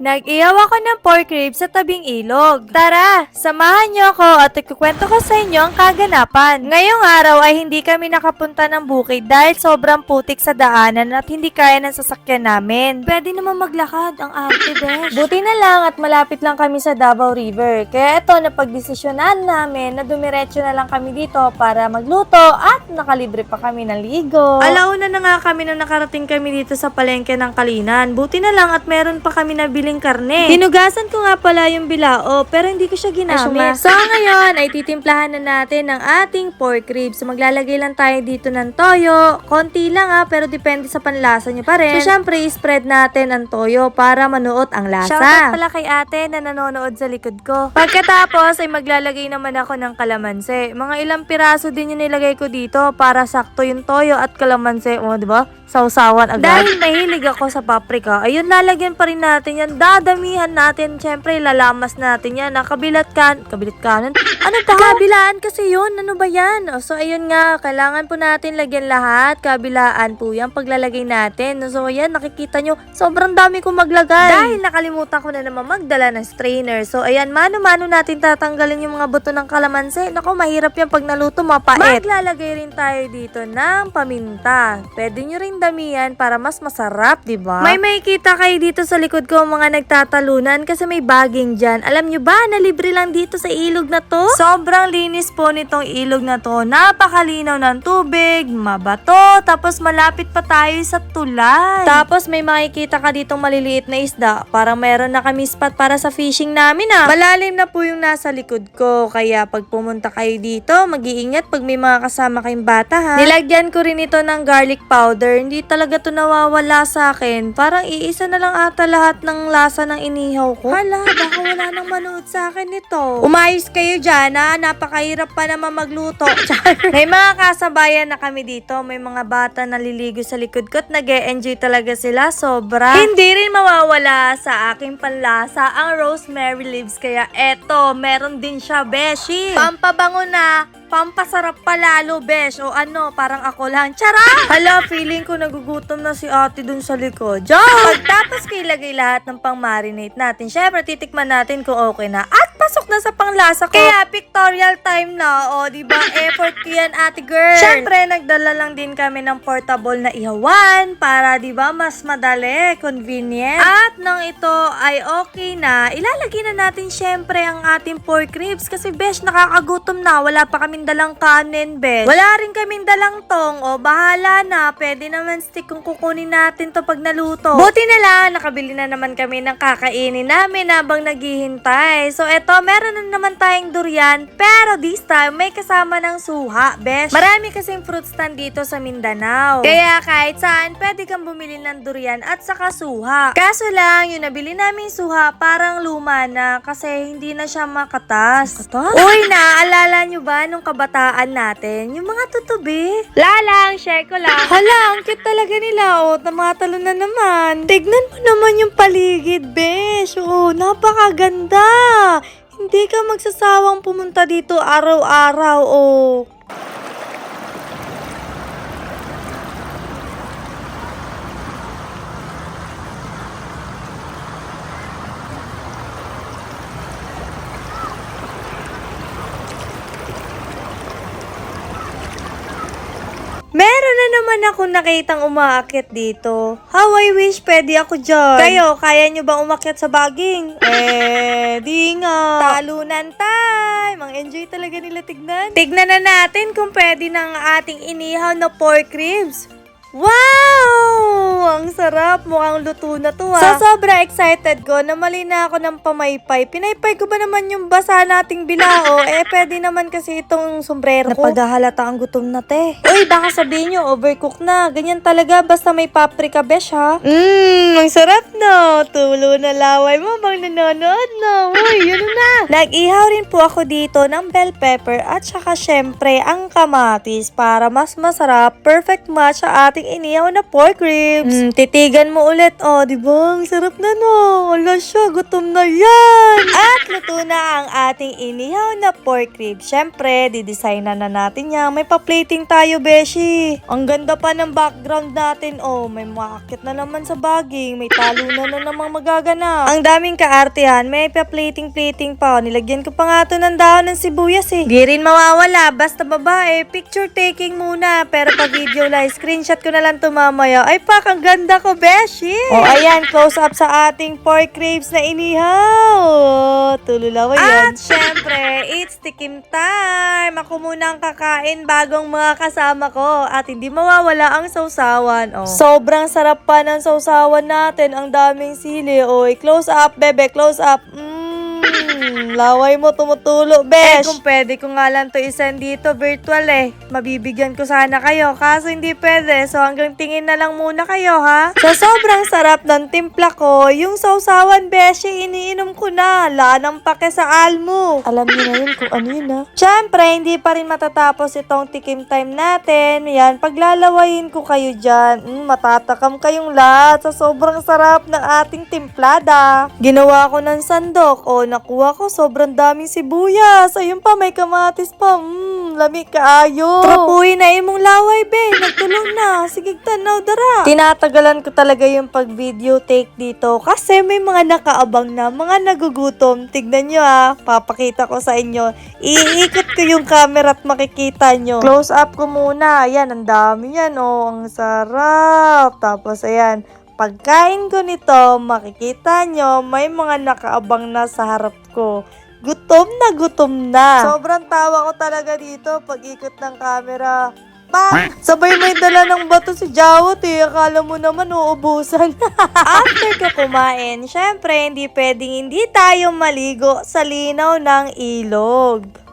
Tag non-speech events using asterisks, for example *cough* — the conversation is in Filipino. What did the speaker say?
Nag-iyaw ako ng pork ribs sa tabing ilog. Tara, samahan niyo ako at ikukwento ko sa inyo ang kaganapan. Ngayong araw ay hindi kami nakapunta ng bukid dahil sobrang putik sa daanan at hindi kaya ng sasakyan namin. Pwede naman maglakad ang arte, besh. Buti na lang at malapit lang kami sa Davao River. Kaya ito, napagdesisyonan namin na dumiretso na lang kami dito para magluto at nakalibre pa kami ng ligo. Alauna na nga kami nung nakarating kami dito sa palengke ng Kalinan. Buti na lang at meron pa kami nabiling karne. Hinugasan ko nga pala yung bilao pero hindi ko siya ginamit. So ngayon ay titimplahan na natin ng ating pork ribs. So maglalagay lang tayo dito ng toyo. Konti lang ah pero depende sa panlasa nyo pa rin. So syempre spread natin ang toyo para manuot ang lasa. Shoutout pala kay ate na nanonood sa likod ko. Pagkatapos ay maglalagay naman ako ng kalamansi. Mga ilang piraso din yung nilagay ko dito para sakto yung toyo at kalamansi. O, di ba? Sausawan agad. Dahil mahilig ako sa paprika, ayun, lalagyan pa rin natin yan. Dadamihan natin. Siyempre, lalamas natin yan. Nakabilat kan... Kabilat kanan? Ano daw? Kabilaan kasi yun. Ano ba yan? O, so, ayun nga. Kailangan po natin lagyan lahat. Kabilaan po yan paglalagay natin. So, ayan, nakikita nyo. Sobrang dami kong maglagay. Dahil nakalimutan ko na naman magdala ng strainer. So, ayan, mano-mano natin tatanggalin yung mga buto ng kalamansi. Nako, mahirap yan pag naluto, mapait. Maglalagay rin tayo dito ng paminta. Pwede nyo rin damihan para mas masarap, di ba? May makikita kayo dito sa likod ko mga nagtatalunan kasi may baging dyan. Alam nyo ba na libre lang dito sa ilog na to? Sobrang linis po nitong ilog na to. Napakalinaw ng tubig, mabato, tapos malapit pa tayo sa tulay. Tapos may makikita ka ditong maliliit na isda. Parang meron na kami spot para sa fishing namin ah. Malalim na po yung nasa likod ko. Kaya pag pumunta kayo dito, mag-iingat pag may mga kasama kayong bata ha. Nilagyan ko rin ito ng garlic powder. Hindi talaga to nawawala sa akin. Parang iisa na lang ata lahat ng lasa ng inihaw ko. Hala, baka wala nang manood sa akin nito. Umayos kayo dyan ha. Napakahirap pa naman magluto. *laughs* Char. may mga kasabayan na kami dito. May mga bata na liligo sa likod ko at nag enjoy talaga sila. Sobra. Hindi rin mawawala sa aking panlasa ang rosemary leaves. Kaya eto, meron din siya, Beshi. Pampabango na pampasarap pa lalo, besh. O ano, parang ako lang. Tsara! Hala, feeling ko nagugutom na si ate dun sa likod. Diyan! Pagtapos ko ilagay lahat ng pang-marinate natin, syempre titikman natin kung okay na. At pasok na sa panglasa ko. Kaya pictorial time na, o, di ba? Effort ko yan, ate girl. Syempre, nagdala lang din kami ng portable na ihawan para, di ba, mas madali, convenient. At nang ito ay okay na, ilalagay na natin syempre ang ating pork ribs kasi, besh, nakakagutom na. Wala pa kaming dalang kanin, besh. Wala rin kaming dalang tong. O, bahala na. Pwede naman stick kung kukunin natin to pag naluto. Buti na lang, nakabili na naman kami ng kakainin namin habang naghihintay. So, eto, meron na naman tayong durian. Pero this time, may kasama ng suha, besh. Marami kasing fruit stand dito sa Mindanao. Kaya kahit saan, pwede kang bumili ng durian at saka suha. Kaso lang, yung nabili namin suha, parang luma na kasi hindi na siya makatas. Makatas? Uy, naaalala ba nung kabataan natin? Yung mga tutubi? Lalang, share ko lang. *laughs* Hala, ang cute talaga nila. O, tumatalo na naman. Tignan mo naman yung paligid, besh. Oo, napakaganda. Hindi ka magsasawang pumunta dito araw-araw, oh. Meron na naman ako nakitang umaakit dito. How I wish pwede ako dyan. Kayo, kaya nyo bang umakyat sa baging? Eh, di nga. Talunan time. Ang enjoy talaga nila tignan. Tignan na natin kung pwede ng ating inihaw na pork ribs. Wow! Ang sarap. Mukhang luto na to ah. So, sobra excited ko na mali na ako ng pamaypay. Pinaypay ko ba naman yung basa nating bilao? *laughs* eh, pwede naman kasi itong sombrero ko. Napaghahalata ang gutom na te. Uy, baka sabihin nyo, overcook na. Ganyan talaga, basta may paprika besh ha. Mmm, ang sarap no. Tulo na laway mo bang nanonood no. Uy, yun na. *laughs* Nag-ihaw rin po ako dito ng bell pepper at saka syempre ang kamatis para mas masarap. Perfect match sa ating ating inihaw na pork ribs. Mm, titigan mo ulit. Oh, di ba? Ang sarap na no. Wala siya. Gutom na yan. At luto na ang ating inihaw na pork ribs. Siyempre, didesignan na natin yan. May pa-plating tayo, Beshi. Ang ganda pa ng background natin. Oh, may makakit na naman sa baging. May talo na na namang magaganap. Ang daming kaartehan. May pa-plating-plating pa. Nilagyan ko pa nga to ng dahon ng sibuyas eh. Di rin mawawala. Basta babae, picture taking muna. Pero pag video live, screenshot ko na lang to mamaya. Ay pak, ang ganda ko, Beshi. Oh, ayan, close up sa ating pork ribs na inihaw. Oh, tululawa yan. At syempre, it's tikim time. Ako muna ang kakain bagong mga kasama ko. At hindi mawawala ang sausawan. Oh. Sobrang sarap pa ng sausawan natin. Ang daming sili. Oy, close up, bebe, close up. Mmm, laway mo tumutulo, besh. Eh, kung pwede ko nga lang to isend dito virtual eh. Mabibigyan ko sana kayo. Kaso hindi pwede. So hanggang tingin na lang muna kayo, ha? Sa sobrang sarap ng timpla ko, yung sausawan, besh, iniinom ko na. Lanang pake sa almo. Alam niyo na yun kung ano yun, ha? Siyempre, hindi pa rin matatapos itong tikim time natin. Yan, paglalawayin ko kayo dyan, mm, matatakam kayong lahat sa sobrang sarap ng ating timplada. Ginawa ko ng sandok. O, nakuha ko sobrang daming sibuyas. Ayun pa, may kamatis pa. Mmm, lami kaayo. Trapuhin na imong laway, be. Nagtulong na. Sige, tanaw, dara. Tinatagalan ko talaga yung pag-video take dito kasi may mga nakaabang na, mga nagugutom. Tignan nyo ah, papakita ko sa inyo. Iikot ko yung camera at makikita nyo. Close up ko muna. Ayan, ang dami yan oh. Ang sarap. Tapos ayan, pagkain ko nito, makikita nyo, may mga nakaabang na sa harap ko. Gutom na gutom na. Sobrang tawa ko talaga dito pag ikot ng camera. Bang! Sabay may dala ng bato si Jawot eh. Akala mo naman uubusan. *laughs* After ko kumain, syempre hindi pwedeng hindi tayo maligo sa linaw ng ilog.